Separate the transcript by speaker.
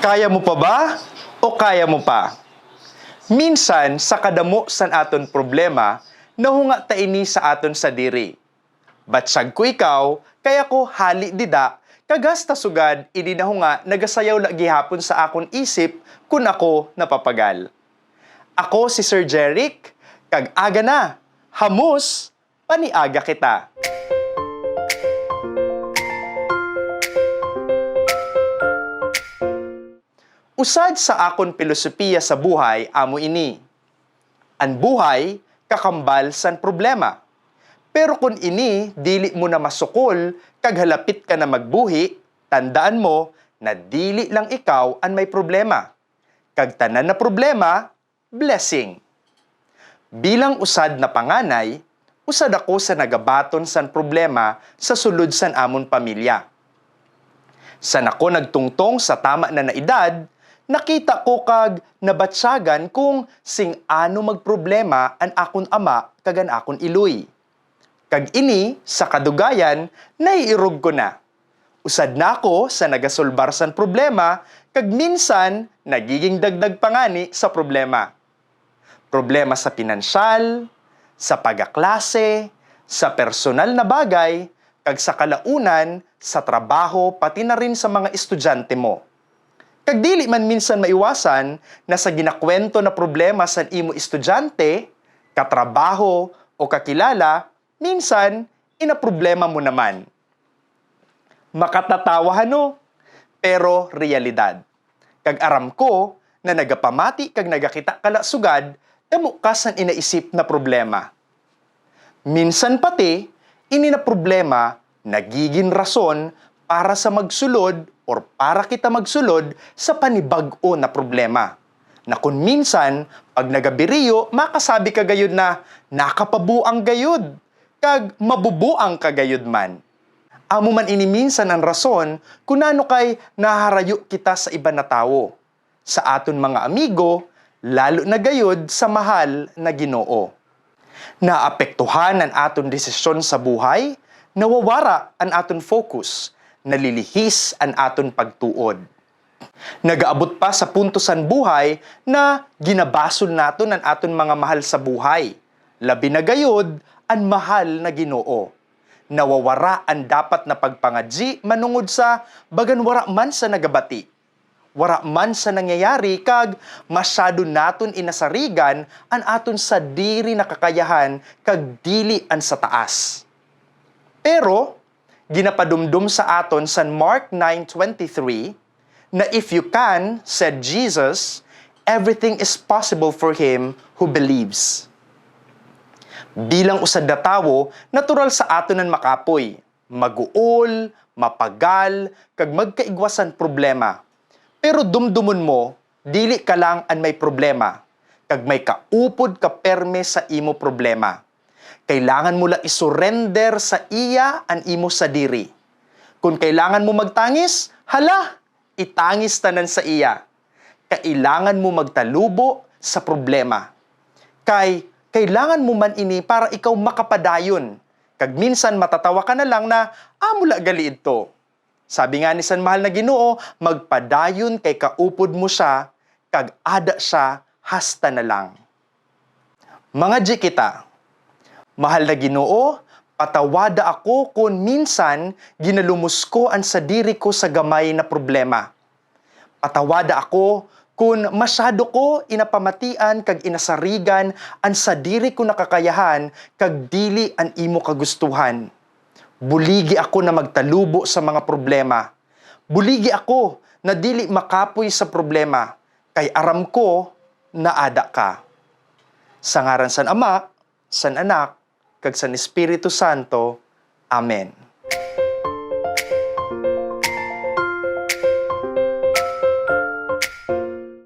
Speaker 1: Kaya mo pa ba? O kaya mo pa? Minsan, sa kadamo san aton problema, nahunga ta ini sa aton sa diri. Batsag ko ikaw, kaya ko hali dida, kagasta sugad, ini nahunga, nagasayaw la gihapon sa akon isip, kun ako napapagal. Ako si Sir Jeric, kag aga na, hamus, paniaga kita. Usad sa akon pilosopiya sa buhay amo ini. An buhay kakambal san problema. Pero kung ini dili mo na masukol kag halapit ka na magbuhi, tandaan mo na dili lang ikaw ang may problema. Kag tanan na problema, blessing. Bilang usad na panganay, usad ako sa nagabaton san problema sa sulod san amon pamilya. San ako nagtungtong sa tama na na edad, nakita ko kag nabatsagan kung sing ano magproblema an akon ama kagan akon iluy. Kag ini, sa kadugayan, naiirog ko na. Usad na ako sa nagasulbar san problema, kag minsan nagiging dagdag pangani sa problema. Problema sa pinansyal, sa pagaklase, sa personal na bagay, kag sa kalaunan, sa trabaho, pati na rin sa mga estudyante mo. Kag dili man minsan maiwasan na sa ginakwento na problema sa imo estudyante, katrabaho o kakilala, minsan inaproblema mo naman. Makatatawa no, pero realidad. Kag aram ko na nagapamati kag nagakita kala sugad, damo ka san inaisip na problema. Minsan pati, ini na problema nagiging rason para sa magsulod or para kita magsulod sa panibag-o na problema. Na kung minsan, pag nagabiriyo, makasabi ka gayud na nakapabuang gayud, kag mabubuang ka gayud man. Amo man ini minsan ang rason kung ano kay naharayo kita sa iba na tao. Sa aton mga amigo, lalo na gayud sa mahal na ginoo naapektuhan ang aton desisyon sa buhay, nawawara ang aton focus, nalilihis ang aton pagtuod. Nagaabot pa sa punto san buhay na ginabasol naton ang aton mga mahal sa buhay. Labi na gayod ang mahal na ginoo. Nawawara ang dapat na pagpangadji manungod sa baganwara man sa nagabati wara man sa nangyayari kag masyado naton inasarigan an aton sa diri na kakayahan kag dili an sa taas. Pero ginapadumdum sa aton sa Mark 9:23 na if you can, said Jesus, everything is possible for him who believes. Bilang usad na tawo, natural sa aton ang makapoy, maguol, mapagal, kag magkaigwasan problema pero dumdumon mo, dili ka lang an may problema. Kag may kaupod ka perme sa imo problema. Kailangan mo lang isurrender sa iya an imo sa diri. Kung kailangan mo magtangis, hala, itangis tanan sa iya. Kailangan mo magtalubo sa problema. Kay kailangan mo man ini para ikaw makapadayon. Kag minsan matatawa ka na lang na, amula gali ito sabi nga ni San Mahal na Ginoo, magpadayon kay kaupod mo siya, kag ada siya, hasta na lang. Mga G kita, Mahal na Ginoo, patawada ako kung minsan ginalumos ko ang sadiri ko sa gamay na problema. Patawada ako kung masyado ko inapamatian kag inasarigan ang sadiri ko nakakayahan kag dili ang imo kagustuhan Buligi ako na magtalubo sa mga problema. Buligi ako na dili makapoy sa problema. Kay aram ko na ada ka. Sa ngaran san Ama, san Anak, kag san Espiritu Santo. Amen.